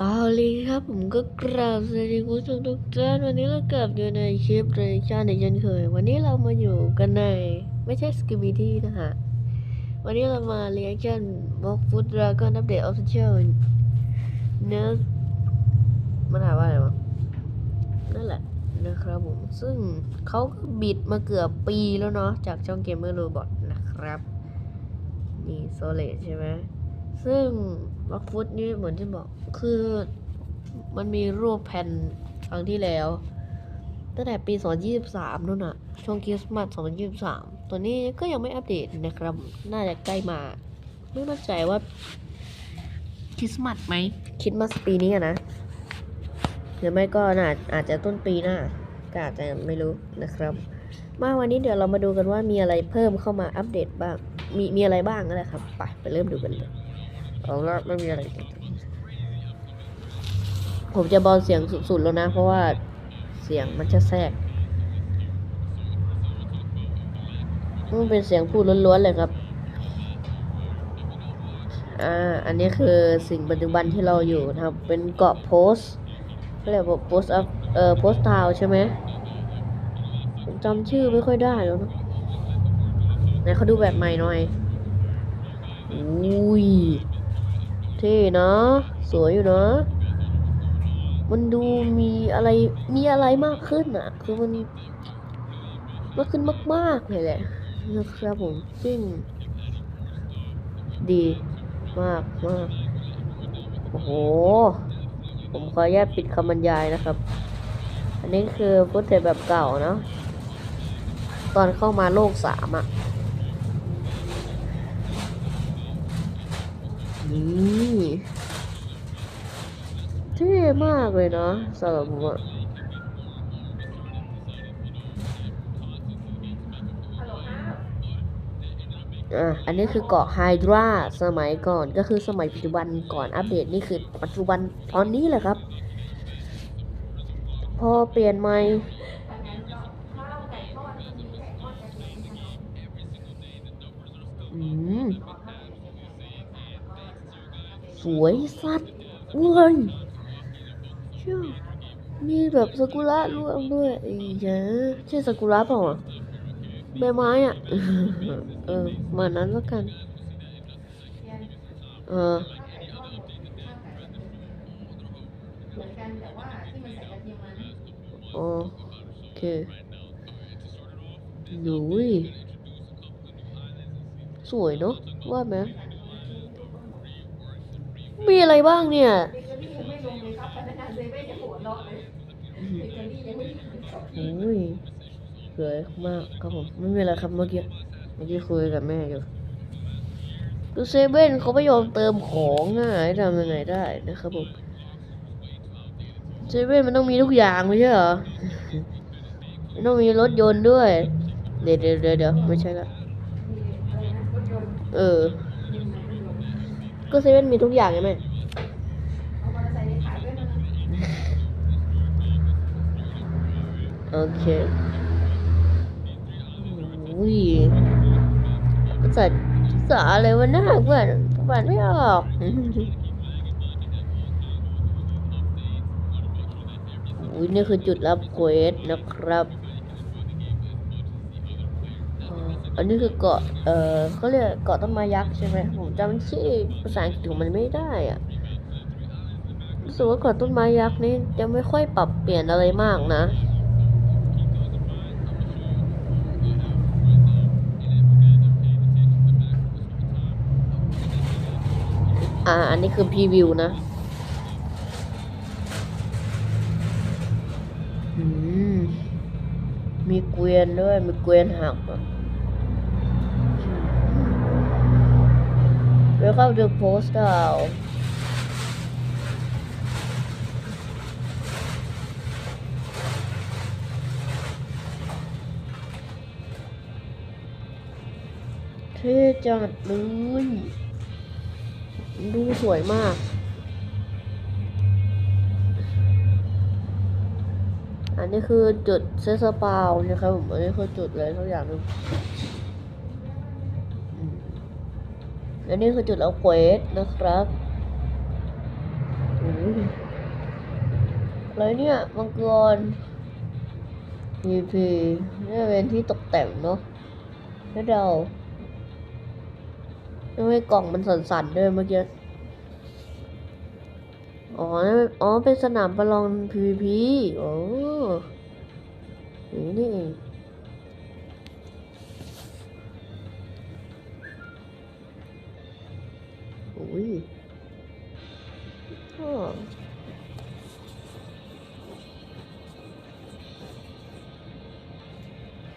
เอาเลยครับผมก็กราบสวัสดีคุณผู้ชมทุกท่านวันนี้เรากลับอยู่ในคลิปเรชาในยันเคย วันนี้เรามาอยู่กันใน ไม่ใช่สกิบิดี้นะฮะ วันนี้เรามาเรียกกันบล็อกฟุตดราก้อนอัปเดตออฟฟิเชียลเนื้อมันหาว่าอะไรวะนั่นแหละนะครับผม ซึ่งเขาก็บิดมาเกือบปีแล้วเนาะจากช่องเกมเมอร์โรบอทนะครับ นี่โซเลตใช่ไหมซึ่งบล็อกฟุตนี่เหมือนที่บอก คือมันมีรูปแผ่นครั้งที่แล้ว ตั้งแต่ปี 2023นู่นน่ะช่วงคริสต์มาส 2023 ตัวนี้ก็ยังไม่อัปเดตนะครับ น่าจะใกล้มา ไม่มั่นใจว่าคริสต์มาสไหมคริสต์มาสปีนี้อะนะหรือไม่ก็น่าอาจจะต้นปีหน้าก็อาจจะไม่รู้นะครับ มาวันนี้เดี๋ยวเรามาดูกันว่ามีอะไรเพิ่มเข้ามาอัปเดตบ้าง มีมีอะไรบ้างก็ได้ครับ ไปไปเริ่มดูกันเลยเอาละไม่มีอะไร ผมจะเบาเสียงสุดๆแล้วนะ เพราะว่าเสียงมันจะแทรกมันเป็นเสียงพูดล้วนๆเลยครับ อ่า อันนี้คือสิ่งปัจจุบันที่เราอยู่นะครับ เป็นเกาะโพสเรียกว่าโพสต์เอ่อโพสต์ทาวใช่ไหมผมจำชื่อไม่ค่อยได้แล้วนะไหนเขาดูแบบใหม่หน่อย อุ้ย เท่นะสวยอยู่นะ มันดูมีอะไรมีอะไรมากขึ้นอะ คือมันมากขึ้นมากๆเลยแหละนะครับผมซึ่ง ดีมากมากโอ้โห ผมขออนุญาตปิดคำบรรยายนะครับ อันนี้คือฟุตเทจแบบเก่าเนาะตอนเข้ามาโลกสามอะนี่ เท่มากเลยเนาะสำหรับผมอะอะอันนี้คือเกาะไฮดราสมัยก่อนก็คือสมัยปัจจุบันก่อนอัปเดตนี่คือปัจจุบันตอนนี้แหละครับ พอเปลี่ยนใหม่อืมสวยสัตว์เว้ยเชื่อมีแบบซากุระร่วงด้วยไอ้เจ้าใช่ซากุระเปล่าใบไม้อะ เออมานั้นแล้วกัน เออเหมือนกันแต่ว่าที่มันเออโอเคหนุยสวยเนาะว่าไหมมีอะไรบ้างเนี่ย เบเกอรี่ยังไม่ลงเยครับพนักงานเซเว่นยังหัวเราะเลยเบเกอรี่ยังไม่ลงเลยครับโอ้ยสวยมากครับผมไม่มีอะไรครับเมื่อกี้เมื่อกี้คุยกับแม่อยู่ดูเซเว่นเขาไม่ยอมเติมของง่ายทำยังไงได้นะครับผมเซเว่นมันต้องมีทุกอย่างไม่ใช่เหรอมันต้องมีรถยนต์ด้วย เดี๋ยวเดี๋ยวเดี๋ยวไม่ใช่ละเออ ก็เซเว่นมีทุกอย่างใช่ไหมเอามอเตอร์ไซค์ไปขายด้วยนะ โอเคอุ้ยภาษาภาษาอะไรวะน่าเพื่อนอ่านไม่ออกอุ้ยนี่คือจุดรับเควสนะครับอ่าอันนี้คือเกาะ เออเขาเรียกเกาะต้นไม้ยักษ์ใช่ไหมผมจำชื่อภาษาอังกฤษของมันไม่ได้อะรู้สึกว่าเกาะต้นไม้ยักษ์นี่จะไม่ค่อยปรับเปลี่ยนอะไรมากนะ อ่า อันนี้คือพรีวิวนะอืมมีเกวียนด้วย มีเกวียนหักอะ Welcome to Post Town เท่จัดเลย ดูสวยมาก อันนี้คือจุดเซสปาวนะครับผม อันนี้คือจุดเลยทุกอย่างนึงอันนี้คือจุดเอาเควสนะครับอะไรเนี่ยมังกร PP นี่เป็นที่ตกแต่งเนาะให้วเรา ทำไมกล่องมันสั่นๆด้วยเมื่อกี้ อ๋อ อ๋อ เป็นสนามประลอง PVP อ๋ออย่างนี้นี่เองอุ้ยอ้อ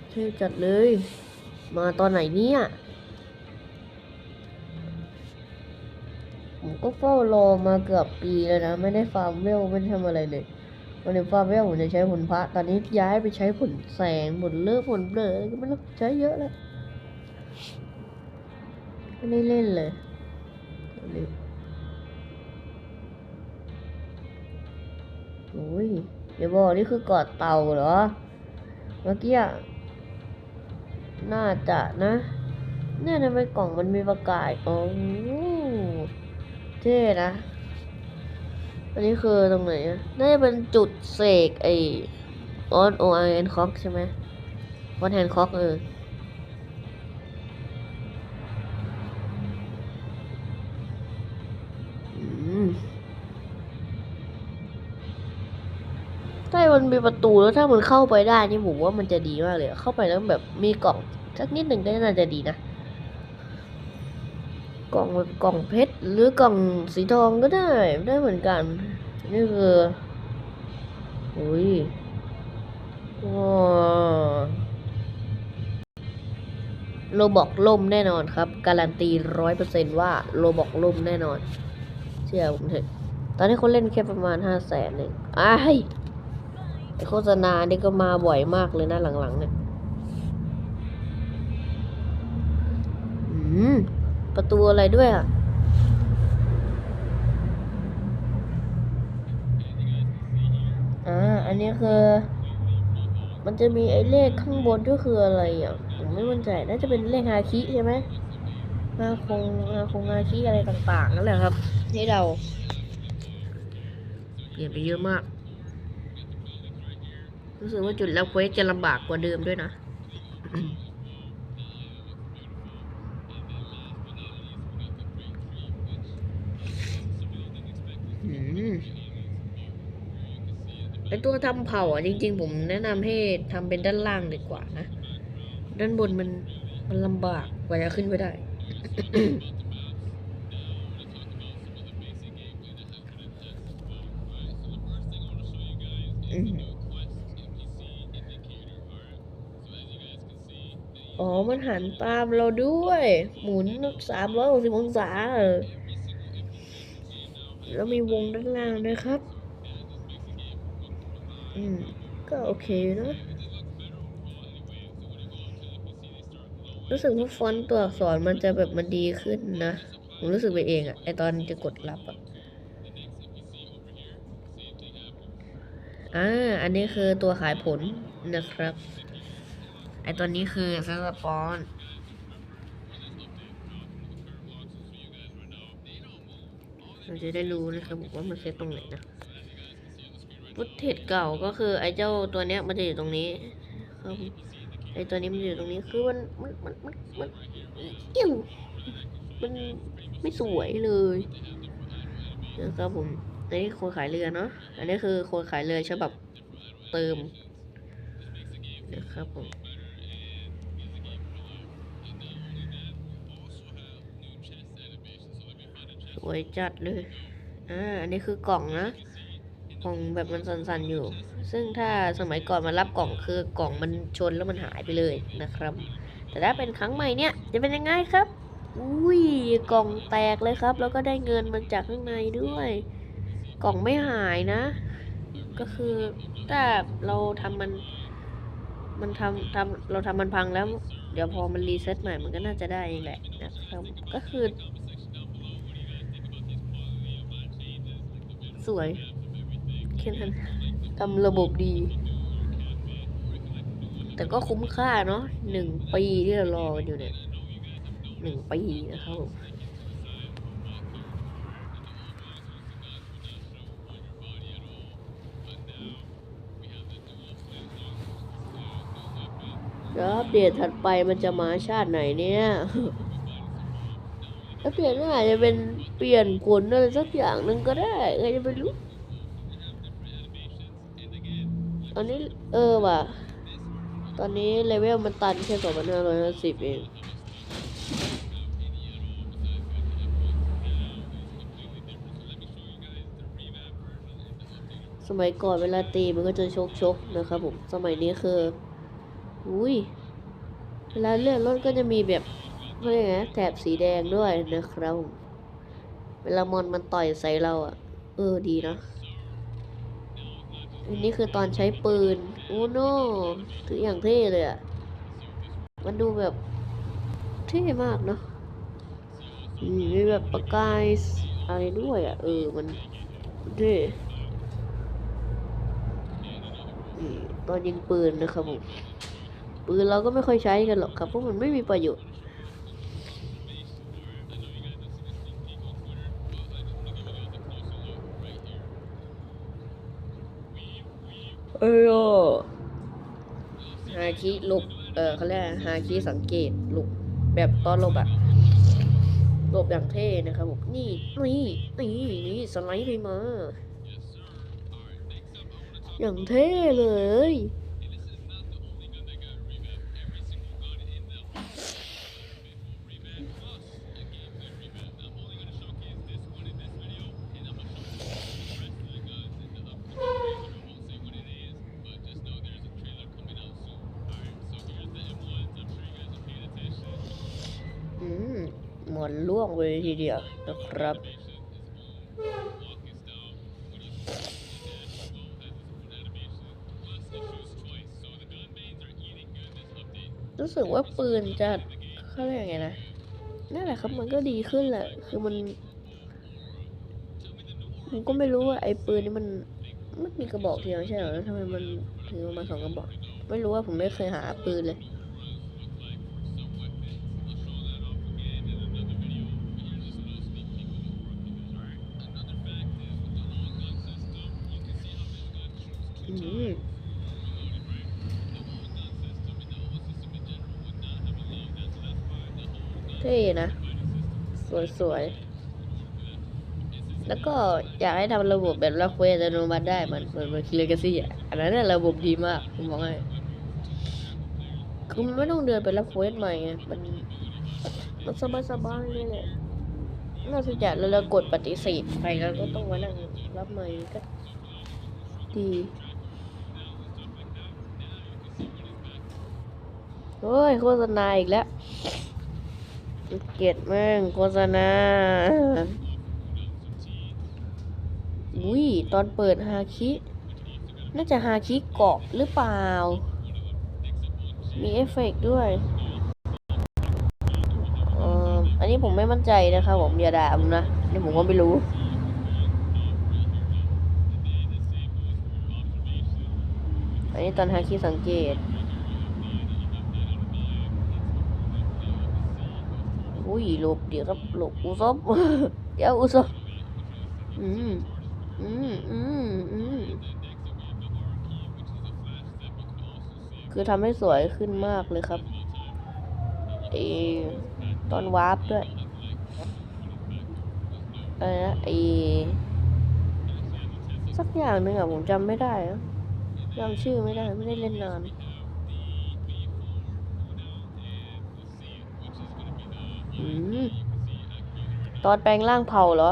เท่จัดเลย มาตอนไหนเนี่ย เฝ้ารอมาเกือบปีแล้วนะ ไม่ได้ฟาร์มเวลไม่ได้ทำอะไรเลยวันนี้ฟาร์มเวลผมจะใช้ผลพระ ตอนนี้ย้ายไปใช้ผลแสงผลเลือดผลเบลอะไรก็ไม่รู้ใช้เยอะแล้วไม่ได้เล่นเลยโอ้ยเดี๋ยวบอกนี่คือกอดเต่าเหรอ เมื่อกี้น่าจะนะ เนี่ยทำไมกล่องมันมีประกาย อ๋อ เท่นะ อันนี้คือตรงไหนอะน่าจะเป็นจุดเสกไอออนโอไอแอนคอกใช่ไหมวันแฮนคอกเออถ้ามันมีประตูแล้วถ้ามันเข้าไปได้นี่ผมว่ามันจะดีมากเลย เข้าไปแล้วแบบมีกล่องสักนิดหนึ่งก็น่าจะดีนะ กล่องแบบกล่องเพชรหรือกล่องสีทองก็ได้ได้เหมือนกัน นี่คืออุ้ยว้าโลบอกล่มแน่นอนครับ การันตีร้อยเปอร์เซนว่าโลบอกล่มแน่นอน เชื่อผมเถอะ ตอนนี้คนเล่นแค่ประมาณห้าแสนเองอ้ายไอ้โฆษณานี่ก็มาบ่อยมากเลยนะหลังๆเนี่ย อืม ประตูอะไรด้วยอะอ่าอันนี้คือ มันจะมีไอ้เลขข้างบนก็คืออะไรอะผมไม่มั่นใจน่าจะเป็นเลขฮาคิใช่ไหมฮาคงฮาคงฮาคิอะไรต่างๆนั่นแหละครับที่เราเปลี่ยนไปเยอะมากรู้สึกว่าจุดแล้วเควสจะลำบากกว่าเดิมด้วยนะ อืมไอ ตัวทำเผาอะจริง ๆ ผมแนะนำให้ทำเป็นด้านล่างดีกว่านะ ด้านบนมันมันลำบากกว่าจะขึ้นไปได้อืมอ๋อ มันหันตามเราด้วย หมุนสามร้อยหกสิบองศาเออแล้วมีวงด้านล่างด้วยครับ อืม ก็โอเคนะ รู้สึกว่าฟอนต์ตัวอักษรมันจะแบบมันดีขึ้นนะ ผมรู้สึกไปเองอะไอตอนจะกดรับอะอ่า อันนี้คือตัวขายผลนะครับ ไอตัวนี้คือเซอร์สปอนเราจะได้รู้นะครับว่ามันเซตตรงไหนนะ ฟุตเทจเก่าก็คือไอ้เจ้าตัวเนี้ยมันจะอยู่ตรงนี้ครับไอ้ตัวนี้มันอยู่ตรงนี้คือมันมันมันมันมันเอิ่วมันไม่สวยเลยนะครับผมอันนี้คนขายเรือเนาะอันนี้คือคนขายเรือฉบับเติมนะครับผมสวยจัดเลยอ่าอันนี้คือกล่องนะ กล่องแบบมันสั่นๆอยู่ ซึ่งถ้าสมัยก่อนมารับกล่องคือกล่องมันชนแล้วมันหายไปเลยนะครับ แต่ถ้าเป็นครั้งใหม่เนี่ยจะเป็นยังไงครับ อุ้ยกล่องแตกเลยครับ แล้วก็ได้เงินมันจากข้างในด้วย กล่องไม่หายนะ ก็คือถ้าเราทำมัน มันทำทำเราทำมันพังแล้ว เดี๋ยวพอมันรีเซ็ตใหม่มันก็น่าจะได้เองแหละนะครับ ก็คือ สวย แค่นั้นทำระบบดี แต่ก็คุ้มค่าเนาะหนึ่งปีที่เรารอกันอยู่เนี่ยหนึ่งปีนะครับผมแล้วอัปเดตถัดไปมันจะมาชาติไหนเนี่ยแล้เปลี่ยนอาจจะเป็นเปลี่ยนผนอะไรสักอย่างหนึ่งก็ได้ใครจะไปรู้ ตอนนี้เออว่ะ ตอนนี้เลเวลมันตันแค่สองพันห้าร้อยห้าสิบเอง สมัยก่อนเวลาตีมันก็จะชกชกนะครับผม สมัยนี้คือ อุ้ย เวลาเลื่อนรถก็จะมีแบบเขาเรียกไงแถบสีแดงด้วยนะครับผม เวลามอนมันต่อยใส่เราอะ เออดีนะ อันนี้คือตอนใช้ปืนโอ้โนถืออย่างเท่เลยอะมันดูแบบเท่มากเนาะมีแบบประกายอะไรด้วยอะเออมันเท่ตอนยิงปืนนะครับผมปืนเราก็ไม่ค่อยใช้กันหรอกครับเพราะมันไม่มีประโยชน์ เออฮาคิลุกเออเขาเรียกฮาคิสังเกตลุกแบบตอนลบอะลบอย่างเท่นะครับผมนี่นี่นี่นี่สไลด์ไปมาอย่างเท่เลย หมอนล่วงเลยทีเดียวนะครับ รู้สึกว่าปืนจะเขาเรียกไงนะนั่นแหละครับมันก็ดีขึ้นแหละ คือมันผมก็ไม่รู้ว่าไอ้ปืนนี่มันมันมีกระบอกเดียวใช่เหรอทำไมมันถึงเอามาสองกระบอก ไม่รู้ว่าผมไม่เคยหาปืนเลย อืมเท่นะ สวยๆ แล้วก็อยากให้ทำระบบแบบรับเควสอัตโนมัติได้เหมือนเหมือนเหมือนคิเลกซี่อะ อันนั้นน่ะระบบดีมากผมบอกให้คือมันไม่ต้องเดินไปรับเควสใหม่ไงมันมันสบายสบายๆเลยแหละน่าสนใจแล้วเรากดปฏิเสธไปแล้วก็ต้องมานั่งรับใหม่ก็ดี โอ้ยโฆษณาอีกแล้ว เกลียดม่งโฆษณา อุ้ยตอนเปิดฮาคิ น่าจะฮาคิเกาะหรือเปล่า มีเอฟเฟกต์ด้วยอันนี้ผมไม่มั่นใจนะครับผมอย่าด่าผมนะนี่ผมก็ไม่รู้อันนี้ตอนฮาคิสังเกต อุ้ยหลบเดี๋ยวครับหลบอุซบเดี๋ยวอุซบอืมอืมอืมอืมคือทำให้สวยขึ้นมากเลยครับไอตอนวาร์ปด้วยอะไรนะไอสักอย่างหนึ่งอะผมจำไม่ได้จำชื่อไม่ได้ ไม่ได้เล่นนาน อืม ตอนแปลงร่างเผาเหรอ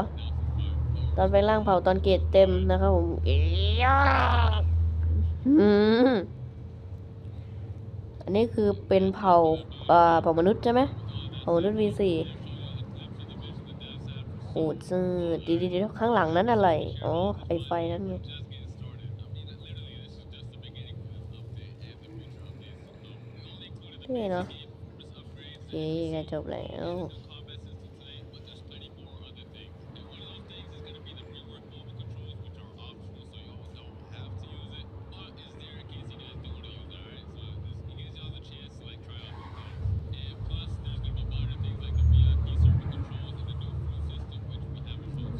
ตอนแปลงร่างเผาตอนเกรดเต็มนะครับผมเอี๊ยะอืมอันนี้คือเป็นเผ่าอ่าเผ่ามนุษย์ใช่ไหมเผ่ามนุษย์ V4 โหดจืดดีดีๆข้างหลังนั้นอะไร อ๋อ ไอไฟนั่นไงเท่เนาะโอ เคใกล้จบแล้ว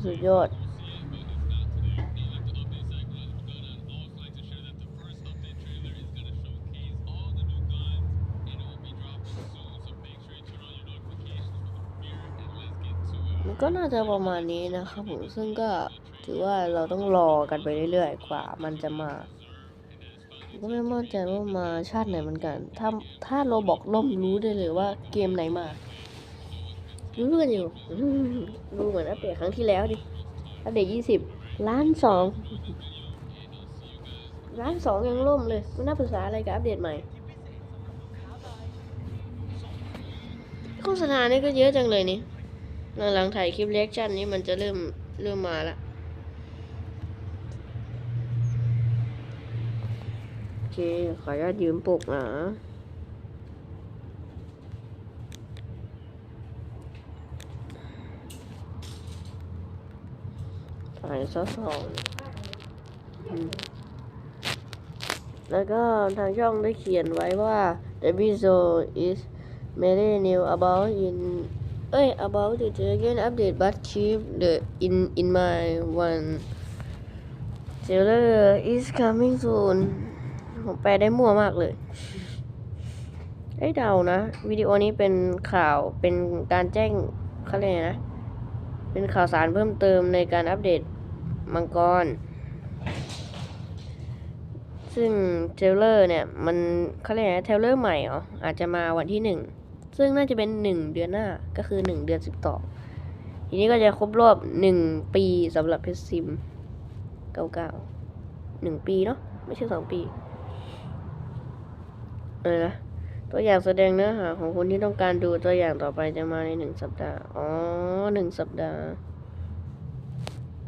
สุดยอด ก็น่าจะประมาณนี้นะครับผมซึ่งก็ถือว่าเราต้องรอกันไปเรื่อยๆ กว่ามันจะมาก็ไม่มั่นใจว่ามาชาติไหนเหมือนกัน ถ้าถ้าเราบอกล่มรู้ได้เลยว่าเกมไหนมา รู้กันอยู่รู้เหมือนอัปเดตครั้งที่แล้วดิอัปเดตยี่สิบล้านสองล้านสองยังล่มเลยไม่น่าภาษาอะไรกับอัปเดตใหม่โฆษณานี่ก็เยอะจังเลยนี่ หลังถ่ายคลิปเรียกชั่นนี้มันจะเริ่มเริ่มมาละโอเค ขออนุญาตยืมปลุกนะถ่ายซะสองแล้วก็ทางช่องได้เขียนไว้ว่า the episode is made new about in เอ้ย about the dragon update but keep the in in my one trailer is coming soon ผมแปลได้มั่วมากเลยไอ้เดานะ วิดีโอนี้เป็นข่าวเป็นการแจ้งเขาเรียกนะ เป็นข่าวสารเพิ่มเติมในการอัปเดตมังกร ซึ่งเทรลเลอร์เนี่ย มันเขาเรียกไงนะเทรลเลอร์ใหม่เหรออาจจะมาวันที่หนึ่ง ซึ่งน่าจะเป็นหนึ่งเดือนหน้าก็คือหนึ่งเดือนสิบต่อทีนี้ก็จะครบรอบหนึ่งปีสำหรับเพชรซิมเก้าเก้าหนึ่งปีเนาะไม่ใช่สองปีเออนะตัวอย่างแสดงเนื้อหาของคนที่ต้องการดูตัวอย่างต่อไปจะมาในหนึ่งสัปดาห์ อ๋อหนึ่งสัปดาห์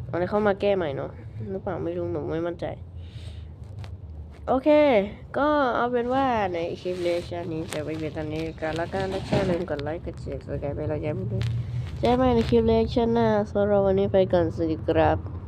อาเลยเข้ามาแก้ใหม่เนาะหรือเปล่าไม่รู้หนูไม่มั่นใจ โอเค ก็เอาเป็นว่าในคลิปเลชันนี้จะไปเป็นตอนนี้กันแล้วกันถ้าชอบลืมกดไลค์กดแชร์กดกระดิ่งไปเราจะไม่ได้เจอกันใหม่ในคลิปเลชันหน้าสำหรับวันนี้ไปก่อนสวัสดีครับ